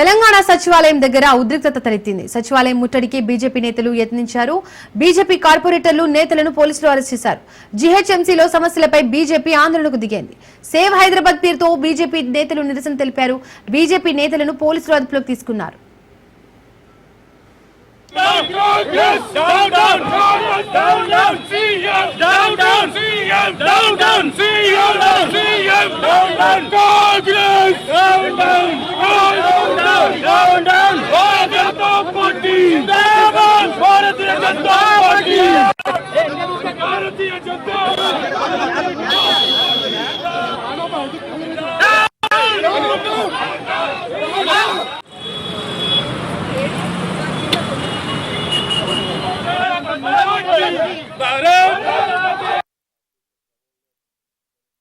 తెలంగాణ సచివాలయం దగ్గర ఉద్రిక్తత తలెత్తింది సచివాలయం ముట్టడికి బీజేపీ నేతలు యత్నించారు బీజేపీ కార్పొరేటర్లు నేతలను పోలీసులు అరెస్ట్ చేశారు జీహెచ్ఎంసీలో సమస్యలపై బీజేపీ ఆందోళనకు దిగింది సేవ్ హైదరాబాద్ పేరుతో బీజేపీ నేతలు నిరసన తెలిపారు బీజేపీ నేతలను పోలీసులు అదుపులోకి తీసుకున్నారు Down,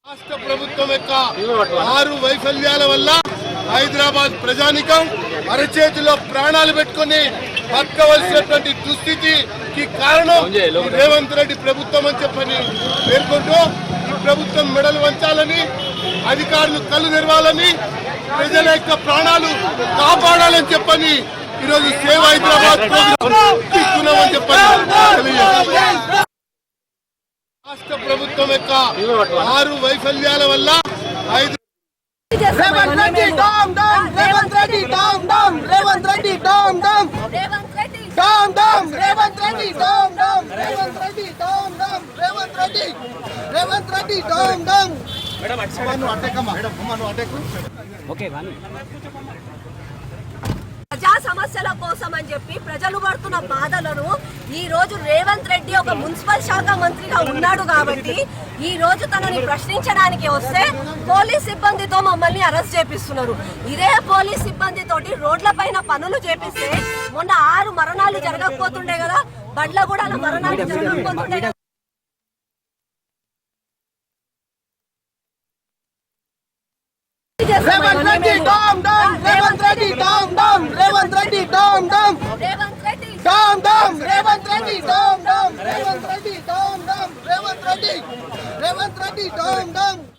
రాష్ట్ర ప్రభుత్వం యొక్క ఆరు వైఫల్యాల వల్ల హైదరాబాద్ ప్రజానికం అరచేతిలో ప్రాణాలు పెట్టుకొని బతకవలసినటువంటి దుస్థితికి కారణం రేవంత్ రెడ్డి ప్రభుత్వం అని చెప్పని పేర్కొంటూ ఈ ప్రభుత్వం మెడలు వంచాలని అధికారులు కళ్ళు తెరవాలని ప్రజల యొక్క ప్రాణాలు కాపాడాలని చెప్పని ఈరోజు సేవ్ హైదరాబాద్ ప్రోగ్రాం తీసుకున్నామని చెప్పని. రాష్ట్ర ప్రభుత్వం యొక్క ఆరు వైఫల్యాల వల్ల Hyderabad Revanth Reddy down down Revanth Reddy down down Revanth Reddy down down. Revanth Reddy. Down down Revanth Reddy down down Revanth Reddy down down Revanth Reddy Revanth Reddy down down. ప్రజా సమస్యల కోసం అని చెప్పి ప్రజలు పడుతున్న బాధలను రోజు రేవంత్ రెడ్డి ఒక మున్సిపల్ శాఖ మంత్రిగా ఉన్నాడు కాబట్టి ఈ రోజు తనని ప్రశ్నించడానికి వస్తే పోలీస్ సిబ్బందితో మమ్మల్ని అరెస్ట్ చేపిస్తున్నారు. ఇదే పోలీస్ సిబ్బంది తోటి రోడ్ల పైన పనులు చేపిస్తే మొన్న ఆరు మరణాలు జరగకపోతుండే కదా బండ్ల కూడా మరణాలు జరగకపోతుండే కదా. Revanth Reddy down down Revanth Reddy down down Revanth Reddy down dam Revanth Reddy dam dam Revanth Reddy dam dam Revanth Reddy